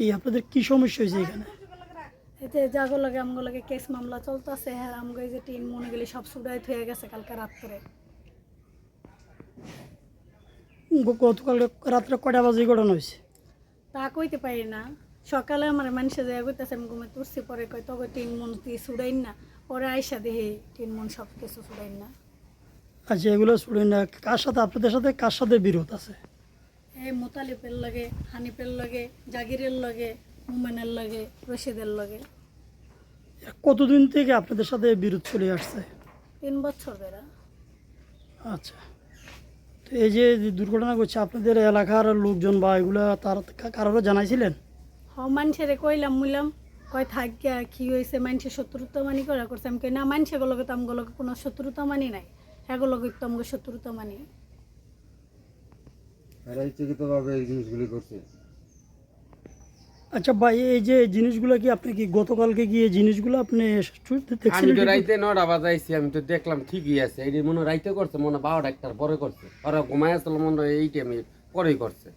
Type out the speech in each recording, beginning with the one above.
কি আপনাদের কি সমস্যা হয়েছে এখানে? এতে যাগো লাগে আমগো লাগে কেস মামলা চলতেছে হ্যাঁ আমগো যে টিন মনে গেলে সব সুডাই হয়ে গেছে কালকে রাত্রে। গতকাল রাত্রে কটা বাজে ঘটনা হয়েছে? তা কইতে পারি না। সকালে আমার মানুষে যায় কইতেছে আমি ঘুমে তুলছি পরে কই তবে টিন মন তুই সুডাইন না। পরে আইসা দেখি টিন মন সব কিছু সুডাইন না। আচ্ছা এগুলো শুনেন না। কার সাথে আপনাদের সাথে কার সাথে বিরোধ আছে? এই মোতালিপের লাগে হানিফের লাগে জাগিরের লাগে মুমেনের লাগে রশিদের লাগে। কতদিন থেকে আপনাদের সাথে বিরোধ চলে আসছে? তিন বছর বেড়া আচ্ছা। তো এই যে দুর্ঘটনা করছে আপনাদের এলাকার লোকজন বা এগুলো তার কারোর জানাইছিলেন? হ মানুষের কইলাম মুইলাম কয় থাক গিয়া কি হয়েছে মানুষের শত্রুতা মানি করা করছে। আমি কই না মানুষের গুলোকে তো আমগুলোকে কোনো শত্রুতা মানি নাই এগুলোকে তো আমাকে শত্রুতা মানি এরা ইচ্ছাকৃতভাবে এই জিনিসগুলি করছে। আচ্ছা ভাই এই যে জিনিসগুলো কি আপনি কি গতকালকে গিয়ে জিনিসগুলো আপনি আমি তো রাইতে নটা বাজাইছি আমি তো দেখলাম ঠিকই আছে। এই মনে রাইতে করছে মনে হয় বারোটা একটার পরে করছে। ওরা ঘুমাই আসলো মনে হয় এই টাইমে পরেই করছে।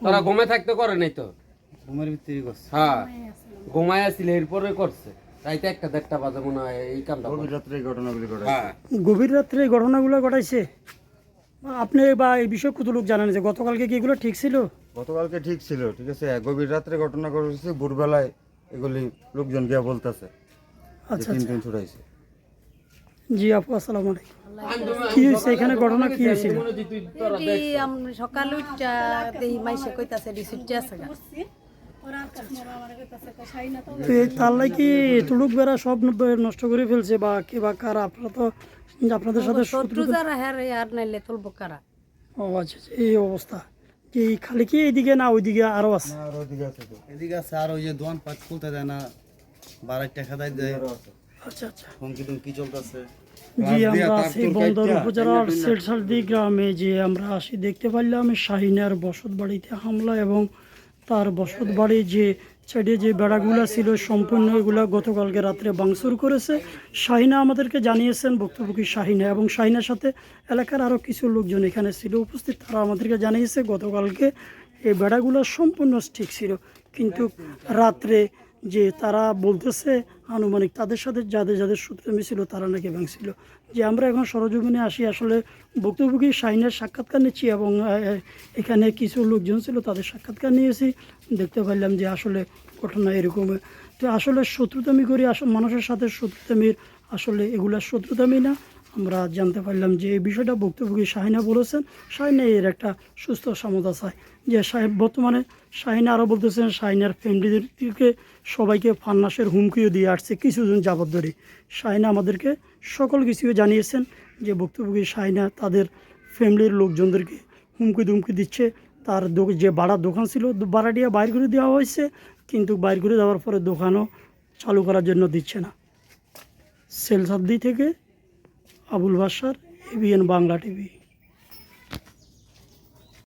তোরা ঘুমে থাকতে করে নাই তো? ঘুমের ভিত্তি করছে। হ্যাঁ ঘুমাই আসলে এরপরে করছে। রাইতে একটা দেড়টা বাজে মনে হয় এই কামটা গভীর। রাত্রে এই ঘটনাগুলি ঘটে হ্যাঁ। গভীর রাত্রে ঘটনাগুলো ঘটাইছে? আপনি বা এই বিষয়ে কত লোক জানেন যে গতকালকে কি এগুলো ঠিক ছিল? গতকালকে ঠিক ছিল ঠিক আছে? গভীর রাত্রে ঘটনা ঘটেছে ভোরবেলায় এগুলি লোকজন গিয়া বলতেছে আচ্ছা তিন আচ্ছা। ছুটাইছে জি আপু আসসালামু আলাইকুম। কি হয়েছে? এখানে ঘটনা কি হয়েছিল? মনে হয় সকাল উঠটা দেই মাইসে কইতাছে রিসিপ্ট আছে গা ওরা কাস্টমার আমার কইতাছে কয় শাড়ি না তো তো এই তাল্লাই কি তুলুক বেড়া সব নষ্ট করে ফেলছে বা কে বা কারা? আপনারা তো আপনাদের সাথে শত্রু যারা হ্যাঁ আর নাইলে তুলবো কারা? ও আচ্ছা আচ্ছা, এই অবস্থা। কি খালি কি এইদিকে না ওইদিকে আরও আছে? এদিকে আছে আর ওই যে দোয়ান পাট খুলতে দেয় না বারাই টাকা দেয় দেয়। আচ্ছা আচ্ছা। হুমকি টুমকি চলতেছে। জি আমরা আছি বন্দর উপজেলার সেলসালদি গ্রামে যে আমরা আসি দেখতে পারলাম শাহিনার বসত বাড়িতে হামলা এবং তার বসত বাড়ি যে সাইডে যে বেড়াগুলা ছিল, সম্পূর্ণ এগুলা গতকালকে রাত্রে বাংসুর করেছে। শাহিনা আমাদেরকে জানিয়েছেন, ভুক্তভোগী শাহিনা এবং শাহিনার সাথে এলাকার আরও কিছু লোকজন এখানে ছিল উপস্থিত। তারা আমাদেরকে জানিয়েছে, গতকালকে এই বেড়াগুলো সম্পূর্ণ ঠিক ছিল। কিন্তু রাত্রে যে তারা বলতেছে আনুমানিক তাদের সাথে যাদের যাদের সূত্রমি ছিল তারা নাকি ভাঙছিল। যে আমরা এখন সরজমিনে আসি, আসলে বক্তব্যকে শাহিনের সাক্ষাৎকার নিচ্ছি এবং এখানে কিছু লোকজন ছিল, তাদের সাক্ষাৎকার নিয়েছি। দেখতে পারলাম যে আসলে ঘটনা এরকম। তো আসলে শত্রুতামি করি আসলে মানুষের সাথে শত্রুতামির আসলে এগুলা শত্রুতামি না। আমরা জানতে পারলাম যে এই বিষয়টা বক্তব্যকে শাহিনা বলেছেন। শাহিনা এর একটা সুস্থ সমতা চায় যে সাহেব বর্তমানে শাহিনা আরও বলতেছেন, শাহিনার ফ্যামিলিদেরকে সবাইকে ফান্নাসের হুমকিও দিয়ে আসছে কিছুদিন যাবত ধরে। শাহিনা আমাদেরকে সকল কিছুই জানিয়েছেন যে বক্তব্যকে শাহিনা তাদের ফ্যামিলির লোকজনদেরকে হুমকি দুমকি দিচ্ছে। তার যে বাড়ার দোকান ছিল বাড়াটিয়া বাইর করে দেওয়া হয়েছে, কিন্তু বাইর করে দেওয়ার পরে দোকানও চালু করার জন্য দিচ্ছে না। সেলসাদ্দি থেকে আবুল বাসার এবিএন বাংলা টিভি।